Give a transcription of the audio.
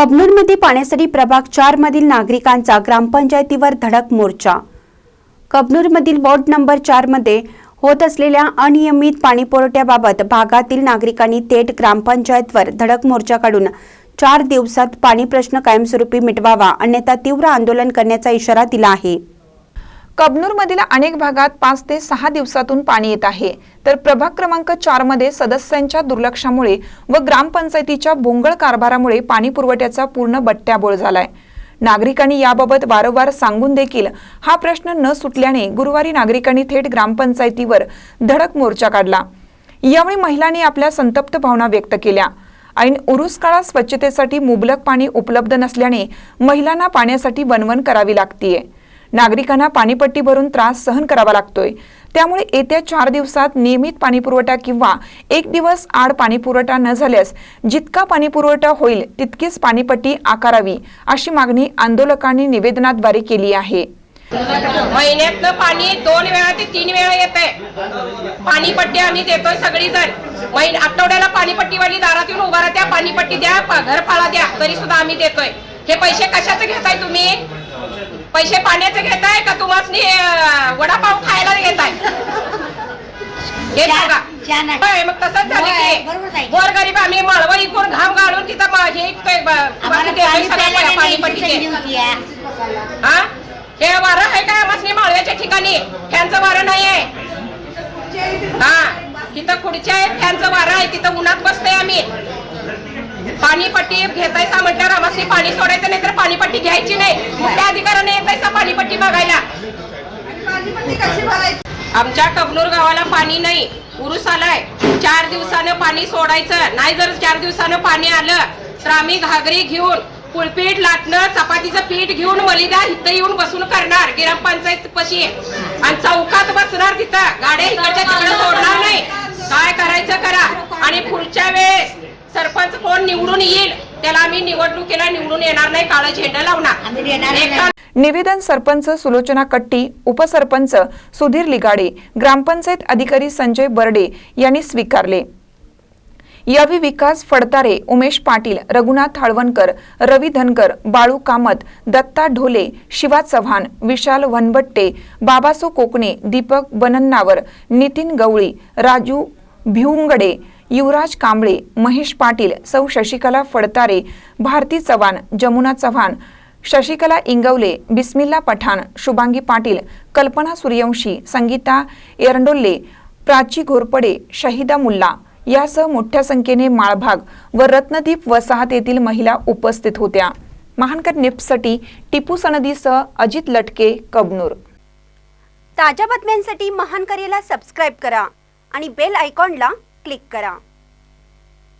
कबनूरमध्ये पाण्यासाठी प्रभाग चार मधील नागरिकांचा ग्रामपंचायतीवर धडक मोर्चा. कबनूरमधील वॉर्ड नंबर चारमध्ये होत असलेल्या अनियमित पाणीपुरवठ्याबाबत भागातील नागरिकांनी थेट ग्रामपंचायतवर धडक मोर्चा काढून चार दिवसात पाणी प्रश्न कायमस्वरूपी मिटवावा अन्यथा तीव्र आंदोलन करण्याचा इशारा दिला आहे. कबनूरमधील अनेक भागात पाच ते सहा दिवसातून पाणी येत आहे. तर प्रभाग क्रमांक चारमध्ये सदस्यांच्या दुर्लक्षामुळे व ग्रामपंचायतीच्या भोंगळ कारभारामुळे पाणी पुरवठ्याचा पूर्ण बट्ट्याबोळ झालाय. नागरिकांनी याबाबत वारंवार सांगून देखील हा प्रश्न न सुटल्याने गुरुवारी नागरिकांनी थेट ग्रामपंचायतीवर धडक मोर्चा काढला. यावेळी महिलांनी आपल्या संतप्त भावना व्यक्त केल्या. ऐन उरुस काळात स्वच्छतेसाठी मुबलक पाणी उपलब्ध नसल्याने महिलांना पाण्यासाठी वणवण करावी लागतीये. नागरिकांना पाणीपट्टी भरून त्रास सहन करावा लागतोय. त्यामुळे येत्या चार दिवसात नियमित पाणीपुरवठा किंवा एक दिवस आड पाणीपुरवठा न झाल्यास जितका पाणीपुरवठा होईल तितकीच पाणीपट्टी आकारावी अशी मागणी आंदोलकांनी निवेदनाद्वारे केली आहे. महिन्यातनं पाणी दोन वेळा ते तीन वेळा येत आहे. पाणीपट्टी आम्ही देतोय सगळी जण महिन आठवड्याला पाणीपट्टीवाली दारात येऊन उभा राहत्या पाणीपट्टी द्या प- घरफाळा द्या तरी सुद्धा आम्ही देतोय. हे पैसे कशाचे घेताय तुम्ही? पैसे पाण्याचे घेताय का तुम्हाला वडापाव खायला घेताय? मग तसंच झालं की आहे. गोरगरीब आम्ही माळवं इकून घाम गाळून तिथं हे. हा वारं आहे काय आम्हाला माळव्याच्या ठिकाणी? फॅनचं वारं नाही आहे हा तिथं खुर्च्या आहेत फॅनचं वारं आहे तिथं उन्हात बसतोय आम्ही. पाणीपट्टी घेतायचा म्हटल्यावर आम्हाला पाणी सोडायचं नाही तर पाणीपट्टी घ्यायची नाही. कुठल्या अधिकाराने येतायचा पाणीपट्टी बघायला. आमच्या कबनूर गावाला पाणी नाही. उरुस आलाय. चार दिवसानं पाणी सोडायचं. नाही जर चार दिवसानं पाणी आलं तर आम्ही घागरी घेऊन पुळपीठ लाटणं चपातीचं पीठ घेऊन मलिदा इथं येऊन बसून करणार. ग्रामपंचायत पशी. आणि चौकात बसणार तिथं. गाड्या इकडच्या तिकडे सोडणार नाही. काय करायचं करा. आणि पुढच्या वेळेस सरपंच कोण निवडून येईल? त्याला आम्ही निवडणुकीला निवडून येणार नाही काळं झेंडा लावणार. निवेदन सरपंच सुलोचना कट्टी उपसरपंच सुधीर लिगाडे ग्रामपंचायत अधिकारी संजय बर्डे यांनी स्वीकारले. यावेळी विकास फडतारे उमेश पाटील रघुनाथ हळवणकर रवी धनकर बाळू कामत दत्ता ढोले शिवा चव्हाण विशाल वनबट्टे बाबासो कोकणे दीपक बनन्नावर नितीन गवळी राजू भिवंगडे युवराज कांबळे महेश पाटील सौ शशिकला फडतारे भारती चव्हाण जमुना चव्हाण शशिकला इंगवले बिस्मिल्ला पठाण शुभांगी पाटील कल्पना सूर्यवंशी संगीता एरंडोल्ले प्राची घोरपडे शहिदा मुल्ला यासह मोठ्या संख्येने माळभाग व रत्नदीप वसाहत येथील महिला उपस्थित होत्या. महानकर निप्ससाठी टिपू सनदीसह अजित लटके कबनूर. ताज्या बातम्यांसाठी महानकरेला सबस्क्राईब करा आणि बेल आयकॉनला क्लिक करा.